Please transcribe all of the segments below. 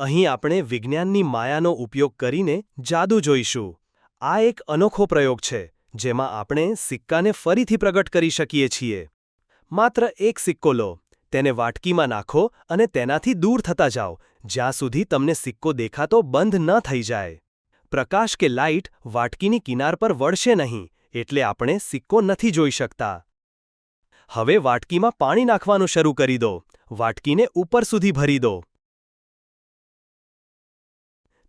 અહીં આપણે વિજ્ઞાનની માયાનો ઉપયોગ કરીને જાદુ જોઈશું. આ એક અનોખો પ્રયોગ છે, જેમાં આપણે સિક્કાને ફરીથી પ્રગટ કરી શકીએ છીએ. માત્ર એક સિક્કો લો, તેને વાટકીમાં નાખો અને તેનાથી દૂર થતા જાઓ, જ્યાં સુધી તમને સિક્કો દેખાતો બંધ ન થઈ જાય. પ્રકાશ કે લાઇટ વાટકીની કિનાર પર વળશે નહીં, એટલે આપણે સિક્કો નથી જોઈ શકતા. હવે વાટકીમાં પાણી નાખવાનું શરૂ કરી દો, વાટકીને ઉપર સુધી ભરી દો.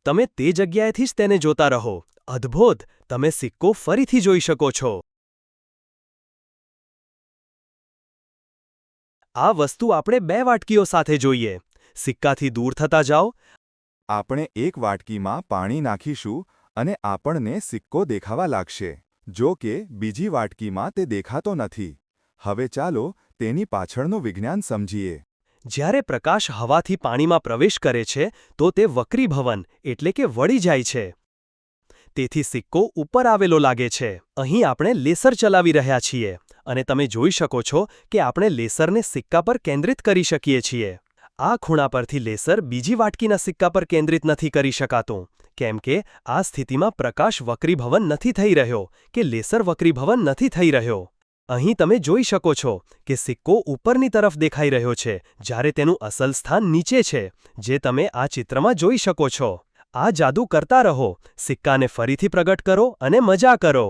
તમે તે જગ્યાએથી જ તેને જોતા રહો. અદ્ભુત! તમે સિક્કો ફરીથી જોઈ શકો છો. આ વસ્તુ આપણે બે વાટકીઓ સાથે જોઈએ. સિક્કાથી દૂર થતા જાઓ. આપણે એક વાટકીમાં પાણી નાખીશું અને આપણને સિક્કો દેખાવા લાગશે. જો કે, બીજી વાટકીમાં તે દેખાતો નથી. હવે ચાલો તેની પાછળનું વિજ્ઞાન સમજીએ. જ્યારે પ્રકાશ હવાથી પાણીમાં પ્રવેશ કરે છે, તો તે વક્રીભવન એટલે કે વળી જાય છે. તેથી સિક્કો ઉપર આવેલો લાગે છે. અહીં આપણે લેસર ચલાવી રહ્યા છીએ અને તમે જોઈ શકો છો કે આપણે લેસરને સિક્કા પર કેન્દ્રિત કરી શકીએ છીએ. આ ખૂણા પરથી લેસર બીજી વાટકીના સિક્કા પર કેન્દ્રિત નથી કરી શકાતું, કેમ કે આ સ્થિતિમાં પ્રકાશ વક્રીભવન નથી થઈ રહ્યો, કે લેસર વક્રીભવન નથી થઈ રહ્યો. અહીં તમે જોઈ શકો છો કે સિક્કો ઉપરની તરફ દેખાઈ રહ્યો છે, જ્યારે તેનું અસલ સ્થાન નીચે છે, જે તમે આ ચિત્રમાં જોઈ શકો છો. આ જાદુ કરતા રહો, સિક્કાને ફરીથી પ્રગટ કરો અને મજા કરો.